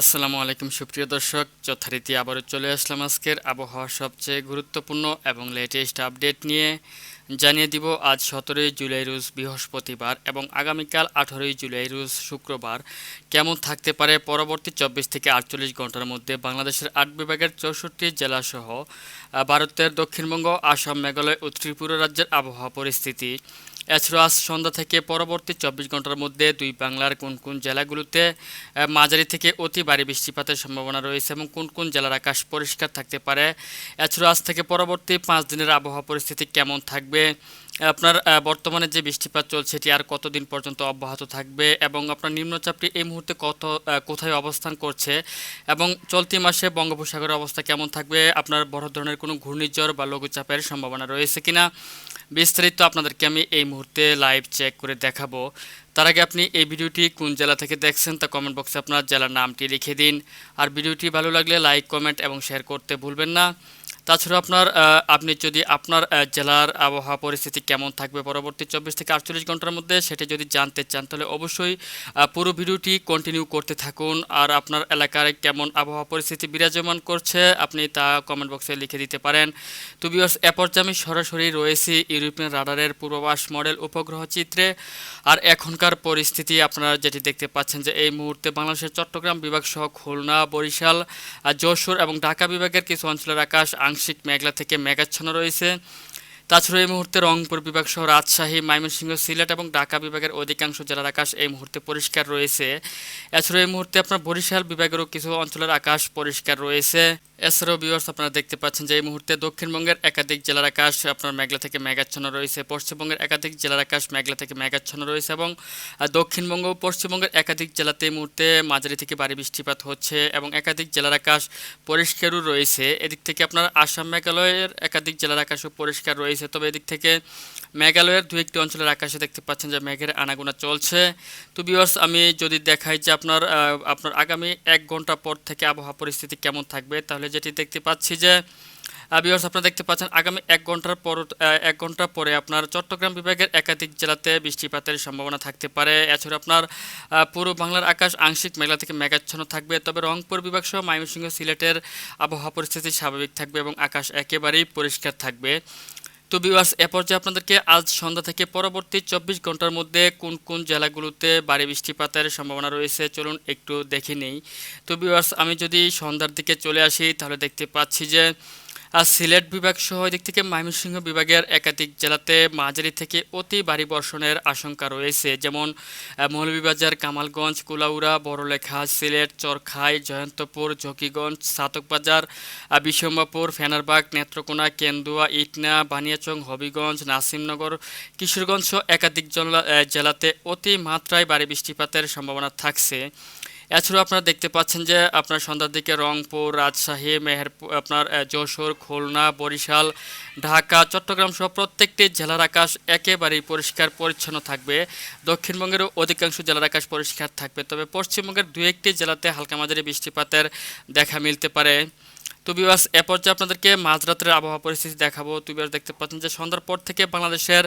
আসসালামু আলাইকুম, সুপ্রিয় দর্শক। যথারীতি আবারও চলে আসলাম আজকের আবহাওয়ার সবচেয়ে গুরুত্বপূর্ণ এবং লেটেস্ট আপডেট নিয়ে। জানিয়ে দিব, আজ সতেরোই জুলাই রোজ বৃহস্পতিবার এবং আগামীকাল আঠারোই জুলাই রোজ শুক্রবার। কেমন থাকতে পারে পরবর্তী চব্বিশ থেকে আটচল্লিশ ঘণ্টার মধ্যে বাংলাদেশের আট বিভাগের চৌষট্টি জেলাসহ ভারতের দক্ষিণবঙ্গ, আসাম, মেঘালয় ও ত্রিপুরা রাজ্যের আবহাওয়া পরিস্থিতি। এছাড়া আজ সন্ধ্যা থেকে পরবর্তী চব্বিশ ঘণ্টার মধ্যে দুই বাংলার কোন কোন জেলাগুলোতে মাঝারি থেকে অতি ভারী বৃষ্টিপাতের সম্ভাবনা রয়েছে এবং কোন কোন জেলার আকাশ পরিষ্কার থাকতে পারে? এছাড়া আজ থেকে পরবর্তী পাঁচ দিনের আবহাওয়া পরিস্থিতি কেমন থাকবে? আপনার বর্তমানে যে বৃষ্টিপাত চলছে, এটি আর কতদিন পর্যন্ত অব্যাহত থাকবে এবং আপনার নিম্নচাপটি এই মুহূর্তে কত কোথায় অবস্থান করছে এবং চলতি মাসে বঙ্গোপসাগরের অবস্থা কেমন থাকবে? আপনার বড় ধরনের কোনো ঘূর্ণিঝড় বা লঘুচাপের সম্ভাবনা রয়েছে কিনা? বিস্তারিত আপনাদেরকে আমি এই মুহূর্তে লাইভ চেক করে দেখাবো। তার আগে আপনি এই ভিডিওটি কোন জেলা থেকে দেখছেন তা কমেন্ট বক্সে আপনার জেলার নামটি লিখে দিন। আর ভিডিওটি ভালো লাগলে লাইক কমেন্ট এবং শেয়ার করতে ভুলবেন না। তাছাড়া আপনার আপনি যদি আপনার জেলার আবহাওয়া পরিস্থিতি কেমন থাকবে পরবর্তী চব্বিশ থেকে আটচল্লিশ ঘণ্টার মধ্যে সেটা যদি জানতে চান, তাহলে অবশ্যই পুরো ভিডিওটি কন্টিনিউ করতে থাকুন। আর আপনার এলাকায় কেমন আবহাওয়া পরিস্থিতি বিরাজমান করছে, আপনি তা কমেন্ট বক্সে লিখে দিতে পারেন। তো বিয়ার্স এ পর্যায়ে আমি সরাসরি রয়েছি ইউরোপিয়ান রাডারের পূর্বাভাস মডেল উপগ্রহ চিত্রে। আর এখনকার পরিস্থিতি, আপনারা যেটি দেখতে পাচ্ছেন যে এই মুহূর্তে বাংলাদেশের চট্টগ্রাম বিভাগ সহ খুলনা, বরিশাল যশোর এবং ঢাকা বিভাগের কিছু অঞ্চলের আকাশ আংশিক মেঘলা থেকে মেঘাচ্ছন্ন রয়েছে। তাছাড়া এই মুহূর্তে রংপুর বিভাগ সহ রাজশাহী, ময়মনসিংহ, সিলেট এবং ঢাকা বিভাগের অধিকাংশ জেলার আকাশ এই মুহূর্তে পরিষ্কার রয়েছে। এছাড়াও এই মুহূর্তে আপনার বরিশাল বিভাগেরও কিছু অঞ্চলের আকাশ পরিষ্কার রয়েছে। এছাড়াও ভিউয়ার্স আপনারা দেখতে পাচ্ছেন যে এই মুহূর্তে দক্ষিণবঙ্গের একাধিক জেলার আকাশ আপনার মেঘলা থেকে মেঘাচ্ছন্ন রয়েছে, পশ্চিমবঙ্গের একাধিক জেলার আকাশ মেঘলা থেকে মেঘাচ্ছন্ন রয়েছে এবং দক্ষিণবঙ্গ ও পশ্চিমবঙ্গের একাধিক জেলাতে এই মুহূর্তে মাঝারি থেকে ভারী বৃষ্টিপাত হচ্ছে এবং একাধিক জেলার আকাশ পরিষ্কারও রয়েছে। এদিক থেকে আপনার আসাম মেঘালয়ের একাধিক জেলার আকাশও পরিষ্কার রয়েছে। তবে এদিক থেকে মেঘালয়ের দু একটি অঞ্চলের আকাশে দেখতে পাচ্ছেন যে মেঘের আনাগোনা চলছে। তো বিয়ার্স আমি যদি দেখাই যে আপনার আপনার আগামী এক ঘণ্টা পর থেকে আবহাওয়া পরিস্থিতি কেমন থাকবে, তাহলে যেটি দেখতে পাচ্ছি যে বিয়ার্স আপনারা দেখতে পাচ্ছেন আগামী এক ঘণ্টার পর এক ঘণ্টা পরে আপনার চট্টগ্রাম বিভাগের একাধিক জেলাতে বৃষ্টিপাতের সম্ভাবনা থাকতে পারে। এছাড়া আপনার পুরো বাংলার আকাশ আংশিক মেঘলা থেকে মেঘাচ্ছন্ন থাকবে। তবে রংপুর বিভাগ সহ ময়মনসিংহ সিলেটের আবহাওয়া পরিস্থিতি স্বাভাবিক থাকবে এবং আকাশ একেবারেই পরিষ্কার থাকবে। তো বিওয়ার্স এ পর্যায়ে আপনাদেরকে আজ সন্ধ্যা থেকে পরবর্তী চব্বিশ ঘণ্টার মধ্যে কোন কোন জেলাগুলোতে ভারী বৃষ্টিপাতের সম্ভাবনা রয়েছে চলুন একটু দেখে নেই। তো বিওয়ার্স আমি যদি সন্ধ্যার দিকে চলে আসি, তাহলে দেখতে পাচ্ছি যে সিলেট বিভাগ সহ এদিক থেকে ময়মনসিংহ বিভাগের একাধিক জেলাতে মাঝারি থেকে অতি ভারী বর্ষণের আশঙ্কা রয়েছে। যেমন মৌলভীবাজার, কামালগঞ্জ, কুলাউড়া, বড়লেখা, সিলেট, চরখাই, জয়ন্তপুর ঝকিগঞ্জ সাতকবাজার বিশম্বাপুর ফেনারবাগ, নেত্রকোনা, কেন্দুয়া, ইটনা, বানিয়াচং, হবিগঞ্জ, নাসিমনগর, কিশোরগঞ্জ সহ একাধিক জেলা- জেলাতে অতি মাত্রায় ভারী বৃষ্টিপাতের সম্ভাবনা থাকছে। এছাড়াও আপনারা দেখতে পাচ্ছেন যে আপনার সন্ধ্যার দিকে রংপুর, রাজশাহী, মেহেরপুর, আপনার যশোর, খুলনা, বরিশাল, ঢাকা, চট্টগ্রাম সহ প্রত্যেকটি জেলার আকাশ একেবারেই পরিষ্কার, পরিচ্ছন্ন থাকবে। দক্ষিণবঙ্গেরও অধিকাংশ জেলার আকাশ পরিষ্কার থাকবে। তবে পশ্চিমবঙ্গের দু একটি জেলাতে হালকা মাঝারি বৃষ্টিপাতের দেখা মিলতে পারে। তো বিবাস এ পর্যায়ে আপনাদেরকে মাঝরাতের আবহাওয়া পরিস্থিতি দেখাবো। তো বিবাস দেখতে পাচ্ছেন যে সন্ধ্যার পর থেকে বাংলাদেশের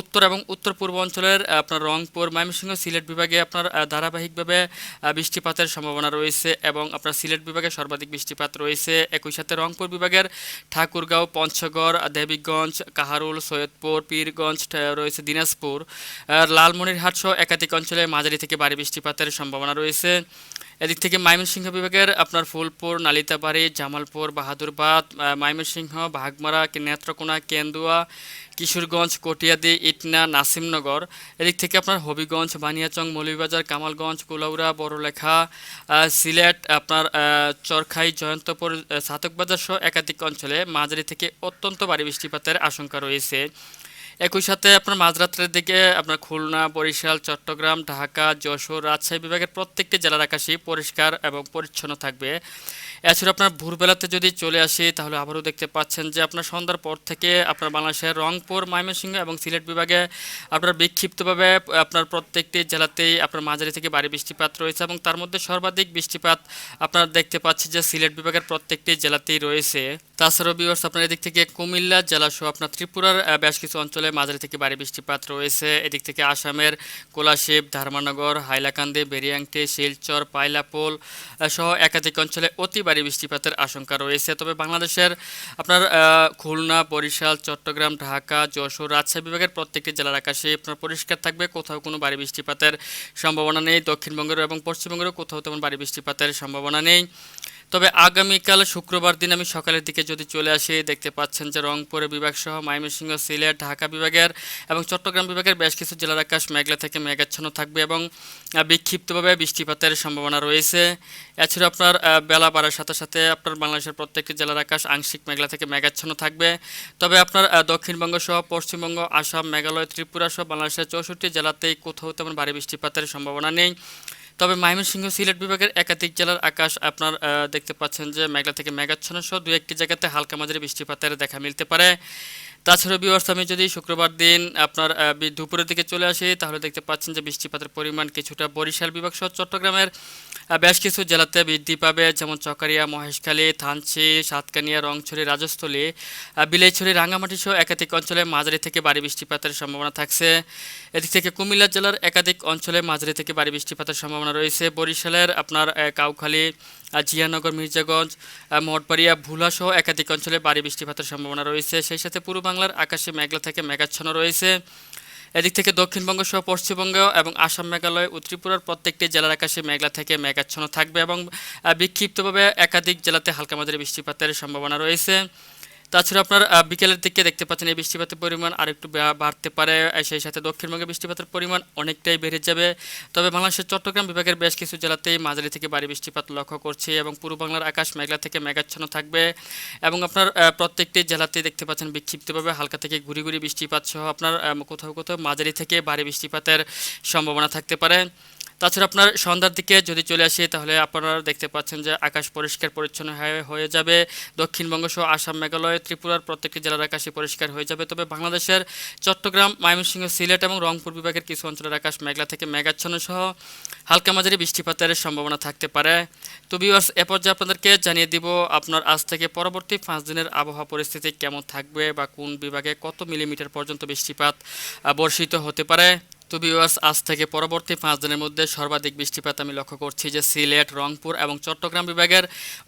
উত্তর এবং উত্তর পূর্ব অঞ্চলের আপনার রংপুর, ময়মনসিংহ, সিলেট বিভাগে আপনার ধারাবাহিকভাবে বৃষ্টিপাতের সম্ভাবনা রয়েছে এবং আপনার সিলেট বিভাগে সর্বাধিক বৃষ্টিপাত রয়েছে। একই সাথে রংপুর বিভাগের ঠাকুরগাঁও, পঞ্চগড়, দেবীগঞ্জ, কাহারুল, সৈয়দপুর, পীরগঞ্জ রয়েছে দিনাজপুর। লালমনিরহাট সহ একাধিক অঞ্চলে মাঝারি থেকে ভারী বৃষ্টিপাতের সম্ভাবনা রয়েছে। এদিক থেকে ময়মনসিংহ বিভাগের আপনার ফুলপুর, নালিতাবাড়ি জামালপুর, বাহাদুরবাদ ময়মনসিংহ ভাগমারা নেত্রকোনা, কেন্দুয়া, কিশোরগঞ্জ, কটিয়াদি, ইটনা, নাসিমনগর। এদিক থেকে আপনার হবিগঞ্জ, বানিয়াচং, মৌলভীবাজার, কামালগঞ্জ, কুলাউড়া, বড়লেখা সিলেট, আপনার চরখাই, জয়ন্তপুর সাতকবাজার সহ একাধিক অঞ্চলে মাঝারি থেকে অত্যন্ত ভারী বৃষ্টিপাতের আশঙ্কা রয়েছে। একই সাথে আপনার মাঝরাত্রের দিকে আপনার খুলনা, বরিশাল, চট্টগ্রাম, ঢাকা, যশোর, রাজশাহী বিভাগের প্রত্যেকটি জেলার আকাশই পরিষ্কার এবং পরিচ্ছন্ন থাকবে। এছাড়া আপনার ভোরবেলাতে যদি চলে আসি, তাহলে আবারও দেখতে পাচ্ছেন যে আপনার সন্ধ্যার পর থেকে আপনার বাংলাদেশের রংপুর, ময়মনসিংহ এবং সিলেট বিভাগে আপনার বিক্ষিপ্তভাবে আপনার প্রত্যেকটি জেলাতেই আপনার মাঝারি থেকে ভারী বৃষ্টিপাত রয়েছে এবং তার মধ্যে সর্বাধিক বৃষ্টিপাত আপনারা দেখতে পাচ্ছি যে সিলেট বিভাগের প্রত্যেকটি জেলাতেই রয়েছে। তাছাড়াও বিভার্স আপনার এদিক থেকে কুমিল্লা জেলা সহ আপনার ত্রিপুরার বেশ কিছু অঞ্চলে মাঝারি থেকে ভারী বৃষ্টিপাত রয়েছে। এদিক থেকে আসামের কোলাশিব, ধর্মনগর, হাইলাকান্দি, বেরিয়াংটি, শিলচর, পাইলাপোল সহ একাধিক অঞ্চলে অতি ভারী বৃষ্টিপাতের আশঙ্কা রয়েছে। তবে বাংলাদেশের আপনার খুলনা, বরিশাল, চট্টগ্রাম, ঢাকা, যশোর, রাজশাহী বিভাগের প্রত্যেকটি জেলার আকাশে আপনার পরিষ্কার থাকবে। কোথাও কোনো ভারী বৃষ্টিপাতের সম্ভাবনা নেই। দক্ষিণবঙ্গের এবং পশ্চিমবঙ্গেরও কোথাও তেমন ভারী বৃষ্টিপাতের সম্ভাবনা নেই। তবে আগামীকাল শুক্রবার দিন আমি সকালের দিকে যদি চলে আসি, দেখতে পাচ্ছেন যে রংপুরের বিভাগ সহ ময়মনসিংহ, সিলেট, ঢাকা বিভাগের এবং চট্টগ্রাম বিভাগের বেশ কিছু জেলার আকাশ মেঘলা থেকে মেঘাচ্ছন্ন থাকবে এবং বিক্ষিপ্তভাবে বৃষ্টিপাতের সম্ভাবনা রয়েছে। এছাড়া আপনার বেলা বাড়ার সাথে সাথে আপনার বাংলাদেশের প্রত্যেকটি জেলার আকাশ আংশিক মেঘলা থেকে মেঘাচ্ছন্ন থাকবে। তবে আপনার দক্ষিণবঙ্গ সহ পশ্চিমবঙ্গ, আসাম, মেঘালয়, ত্রিপুরা সহ বাংলাদেশের চৌষট্টি জেলাতেই কোথাও তেমন ভারী বৃষ্টিপাতের সম্ভাবনা নেই। তবে ময়মনসিংহ সিলেট বিভাগের একাধিক জেলার আকাশ আপনার দেখতে পাচ্ছেন যে মেঘলা থেকে মেঘাচ্ছন্ন সহ দু একটি জায়গাতে হালকা মাঝারি বৃষ্টিপাতের দেখা মিলতে পারে। তাছাড়া বিবর্ষ আমি যদি শুক্রবার দিন আপনার দুপুরের দিকে চলে আসি, তাহলে দেখতে পাচ্ছেন যে বৃষ্টিপাতের পরিমাণ কিছুটা বরিশাল বিভাগ সহ চট্টগ্রামের বেশ কিছু জেলাতে বৃদ্ধি পাবে, যেমন চকারিয়া, মহেশখালী, থানচি, সাতকানিয়া, রংছড়ি, রাজস্থলী বিলাইছড়ি, রাঙ্গামাটি সহ একাধিক অঞ্চলে মাঝারি থেকে ভারী বৃষ্টিপাতের সম্ভাবনা থাকছে। এদিক থেকে কুমিল্লা জেলার একাধিক অঞ্চলে মাঝারি থেকে ভারী বৃষ্টিপাতের সম্ভাবনা রয়েছে। বরিশালের আপনার কাউখালী জিয়ানগর, মির্জাগঞ্জ মঠবাড়িয়া ভুলা সহ একাধিক অঞ্চলে ভারী বৃষ্টিপাতের সম্ভাবনা রয়েছে। সেই সাথে পূর্ব বাংলার আকাশে মেঘলা থেকে মেঘাচ্ছন্ন রয়েছে। এদিক থেকে দক্ষিণবঙ্গ সহ পশ্চিমবঙ্গ এবং আসাম মেঘালয় ও ত্রিপুরার প্রত্যেকটি জেলার আকাশে মেঘলা থেকে মেঘাচ্ছন্ন থাকবে এবং বিক্ষিপ্তভাবে একাধিক জেলাতে হালকা মাঝারি বৃষ্টিপাতের সম্ভাবনা রয়েছে। তাছাড়া আপনার বিকেলের দিকে দেখতে পাচ্ছেন এই বৃষ্টিপাতের পরিমাণ আরেকটু বা- বাড়তে পারে সেই সাথে দক্ষিণবঙ্গে বৃষ্টিপাতের পরিমাণ অনেকটাই বেড়ে যাবে। তবে বাংলাদেশের চট্টগ্রাম বিভাগের বেশ কিছু জেলাতেই মাঝারি থেকে ভারী বৃষ্টিপাত লক্ষ্য করছি এবং পূর্ব বাংলার আকাশ মেঘলা থেকে মেঘাচ্ছন্ন থাকবে এবং আপনার প্রত্যেকটি জেলাতেই দেখতে পাচ্ছেন বিক্ষিপ্তভাবে হালকা থেকে ঘুরি ঘুরি বৃষ্টিপাত সহ আপনার কোথাও কোথাও মাঝারি থেকে ভারী বৃষ্টিপাতের সম্ভাবনা থাকতে পারে। তাছাড়া আপনার সন্ধ্যার দিকে যদি চলে আসি, তাহলে আপনারা দেখতে পাচ্ছেন যে আকাশ পরিষ্কার পরিচ্ছন্ন হয়ে- যাবে। দক্ষিণবঙ্গ সহ আসাম, মেঘালয়, ত্রিপুরার প্রত্যেকটি জেলার আকাশে পরিষ্কার হয়ে যাবে। তবে বাংলাদেশের চট্টগ্রাম, ময়মনসিংহ, সিলেট এবং রংপুর বিভাগের কিছু অঞ্চলের আকাশ মেঘলা থেকে মেঘাচ্ছন্ন সহ হালকা মাঝারি বৃষ্টিপাতের সম্ভাবনা থাকতে পারে। তো ভিউয়ার্স এ পর্যায়ে আপনাদেরকে জানিয়ে দিব আপনার আজ থেকে পরবর্তী পাঁচ দিনের আবহাওয়া পরিস্থিতি কেমন থাকবে বা কোন বিভাগে কত মিলিমিটার পর্যন্ত বৃষ্টিপাত বর্ষিত হতে পারে। তো ভিউয়ার্স আজ থেকে পরবর্তী পাঁচ দিনের মধ্যে সর্বাধিক বৃষ্টিপাত আমি লক্ষ্য করছি যে সিলেট, রংপুর এবং চট্টগ্রাম বিভাগের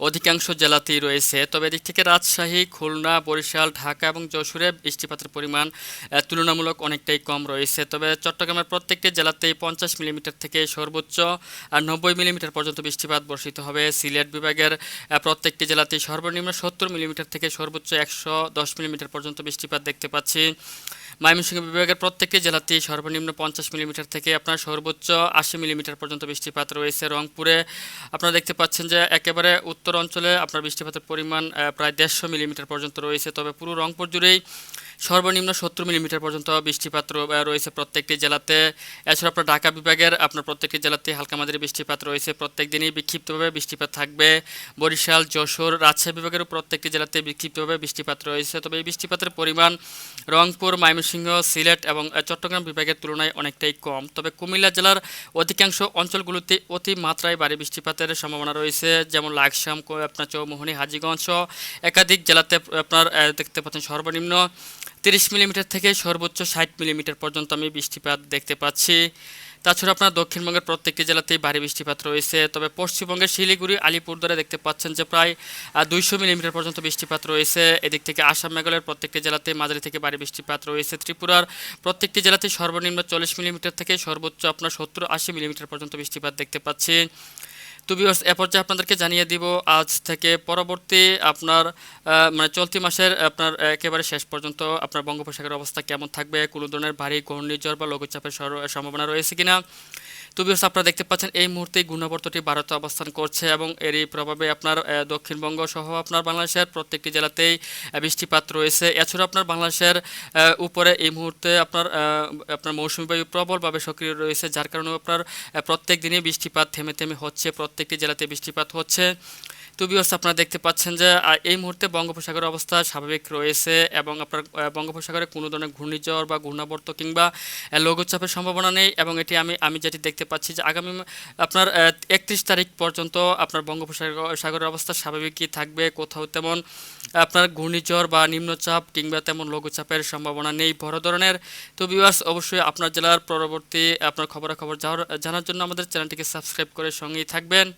অধিকাংশ জেলাতেই রয়েছে। তবে এদিক থেকে রাজশাহী, খুলনা, বরিশাল, ঢাকা এবং যশোরে বৃষ্টিপাতের পরিমাণ তুলনামূলক অনেকটাই কম রয়েছে। তবে চট্টগ্রামের প্রত্যেকটি জেলাতেই পঞ্চাশ মিলিমিটার থেকে সর্বোচ্চ আর নব্বই মিলিমিটার পর্যন্ত বৃষ্টিপাত বর্ষিত হবে। সিলেট বিভাগের প্রত্যেকটি জেলাতেই সর্বনিম্ন সত্তর মিলিমিটার থেকে সর্বোচ্চ একশো দশ মিলিমিটার পর্যন্ত বৃষ্টিপাত দেখতে পাচ্ছি। ময়মনসিংহ বিভাগের প্রত্যেকটি জেলাতেই সর্বনিম্ন পঞ্চাশ মিলিমিটার থেকে আপনার সর্বোচ্চ আশি মিলিমিটার পর্যন্ত বৃষ্টিপাত রয়েছে রংপুরে। আপনারা দেখতে পাচ্ছেন যে একেবারে উত্তর অঞ্চলে আপনার বৃষ্টিপাতের পরিমাণ প্রায় দেড়শো মিলিমিটার পর্যন্ত রয়েছে। তবে পুরো রংপুর জুড়েই সর্বনিম্ন সত্তর মিলিমিটার পর্যন্ত বৃষ্টিপাত রয়েছে প্রত্যেকটি জেলাতে। এছাড়া আপনার ঢাকা বিভাগের আপনার প্রত্যেকটি জেলাতে হালকা মাঝারি বৃষ্টিপাত রয়েছে। প্রত্যেক দিনই বিক্ষিপ্তভাবে বৃষ্টিপাত থাকবে। বরিশাল, যশোর, রাজশাহী বিভাগেরও প্রত্যেকটি জেলাতে বিক্ষিপ্তভাবে বৃষ্টিপাত রয়েছে। তবে এই বৃষ্টিপাতের পরিমাণ রংপুর, ময়মনসিংহ, সিলেট এবং চট্টগ্রাম বিভাগের তুলনায় অনেকটাই কম। তবে কুমিল্লা জেলার অধিকাংশ অঞ্চলগুলোতে অতি মাত্রায় ভারী বৃষ্টিপাতের সম্ভাবনা রয়েছে। যেমন লাকসাম আপনার চৌমোহনী, হাজিগঞ্জ একাধিক জেলাতে আপনার দেখতে পাচ্ছেন সর্বনিম্ন তিরিশ মিলিমিটার থেকে সর্বোচ্চ ষাট মিলিমিটার পর্যন্ত আমি বৃষ্টিপাত দেখতে পাচ্ছি। তাছাড়া আপনার দক্ষিণবঙ্গের প্রত্যেকটি জেলাতেই ভারী বৃষ্টিপাত রয়েছে। তবে পশ্চিমবঙ্গের শিলিগুড়ি, আলিপুরদুয়ারে দেখতে পাচ্ছেন যে প্রায় দুইশো মিলিমিটার পর্যন্ত বৃষ্টিপাত রয়েছে। এদিক থেকে আসাম, মেঘালয়ের প্রত্যেকটি জেলাতে মাঝারি থেকে ভারী বৃষ্টিপাত রয়েছে। ত্রিপুরার প্রত্যেকটি জেলাতে সর্বনিম্ন চল্লিশ মিলিমিটার থেকে সর্বোচ্চ আপনার সত্তর আশি মিলিমিটার পর্যন্ত বৃষ্টিপাত দেখতে পাচ্ছি। তো ভিউয়ার্স এ পর্যায়ে আপনাদেরকে জানিয়ে দিব, আজ থেকে পরবর্তী আপনার মানে চলতি মাসের আপনার একেবারে শেষ পর্যন্ত আপনার বঙ্গোপসাগরের অবস্থা কেমন থাকবে কোনো ধরনের ভারী ঘূর্ণিঝড় বা লঘুচাপের সম্ভাবনা রয়েছে কিনা? তো আপনারা দেখতে পাচ্ছেন, এই মুহূর্তে ঘূর্ণাবর্তটি ভারতে অবস্থান করছে এবং এরই প্রভাবে আপনার দক্ষিণবঙ্গ সহ আপনার বাংলাদেশের প্রত্যেকটি জেলাতেই বৃষ্টিপাত রয়েছে। এছাড়া আপনার বাংলাদেশের উপরে এই মুহূর্তে আপনার আপনার মৌসুমী বায়ু প্রবলভাবে সক্রিয় রয়েছে, যার কারণে আপনার প্রত্যেক দিনই বৃষ্টিপাত থেমে থেমে হচ্ছে, প্রত্যেকটি জেলাতে বৃষ্টিপাত হচ্ছে। তো বিয়স আপনারা দেখতে পাচ্ছেন যে এই মুহূর্তে বঙ্গোপসাগরের অবস্থা স্বাভাবিক রয়েছে এবং আপনার বঙ্গোপসাগরে কোনো ধরনের ঘূর্ণিঝড় বা ঘূর্ণাবর্ত কিংবা লঘুচাপের সম্ভাবনা নেই এবং এটি আমি আমি যেটি দেখতে পাচ্ছি যে, আগামী আপনার একত্রিশ তারিখ পর্যন্ত আপনার বঙ্গোপসাগর সাগরের অবস্থা স্বাভাবিকই থাকবে। কোথাও তেমন, আপনার ঘূর্ণিঝড় বা নিম্নচাপ কিংবা তেমন লঘুচাপের সম্ভাবনা নেই। বড় ধরনের, তো বিবাস অবশ্যই আপনার জেলার পরবর্তী আপনার খবরাখবর জানার জন্য আমাদের চ্যানেলটিকে সাবস্ক্রাইব করে সঙ্গেই থাকবেন।